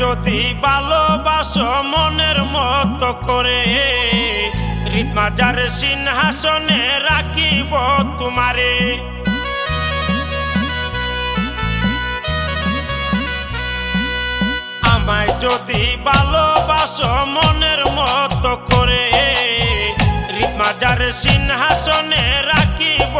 ভালোবাসো মনের মতো করে রিতমাজার সিংহাসনে রাখিব তোমারে। আমায় যদি ভালোবাসো মনের মতো করে রিতমাজার সিংহাসনে রাখিব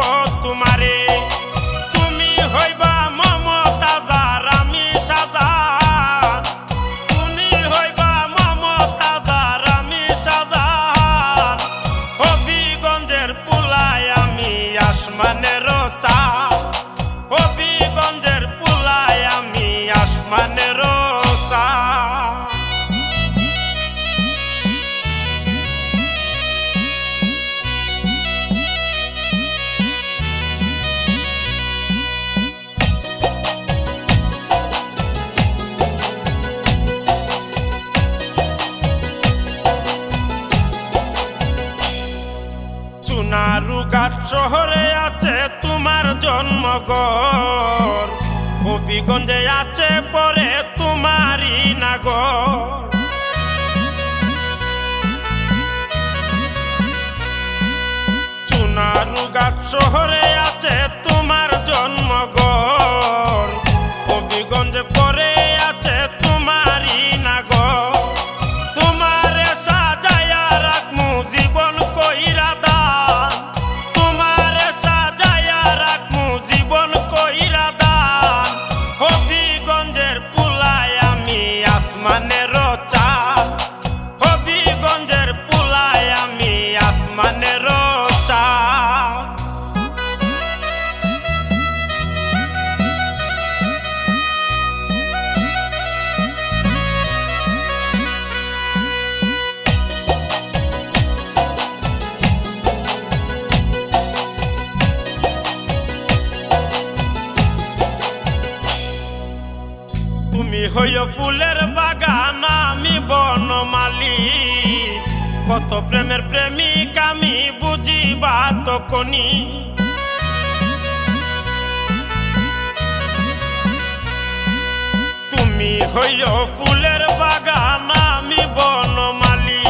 চুনারুঘাট শহরে আছে তোমার জন্মগর হবিগঞ্জে আছে পরে তোমারই নাগর। চুনারুঘাট শহরে আছে তোমার জন্মগর হবিগঞ্জে পরে আছে তোমারই নাগর। তোমারে সাজায়া রাখমু জীবন কইরা my net তুমি হইও ফুলের বাগান, আমি বনমালী কত প্রেমের প্রেমিক, আমি বুঝিবা তো কনি তুমি হইও ফুলের বাগান, আমি বনমালী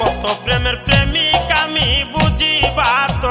কত প্রেমের প্রেমিক, আমি বুঝিবা তো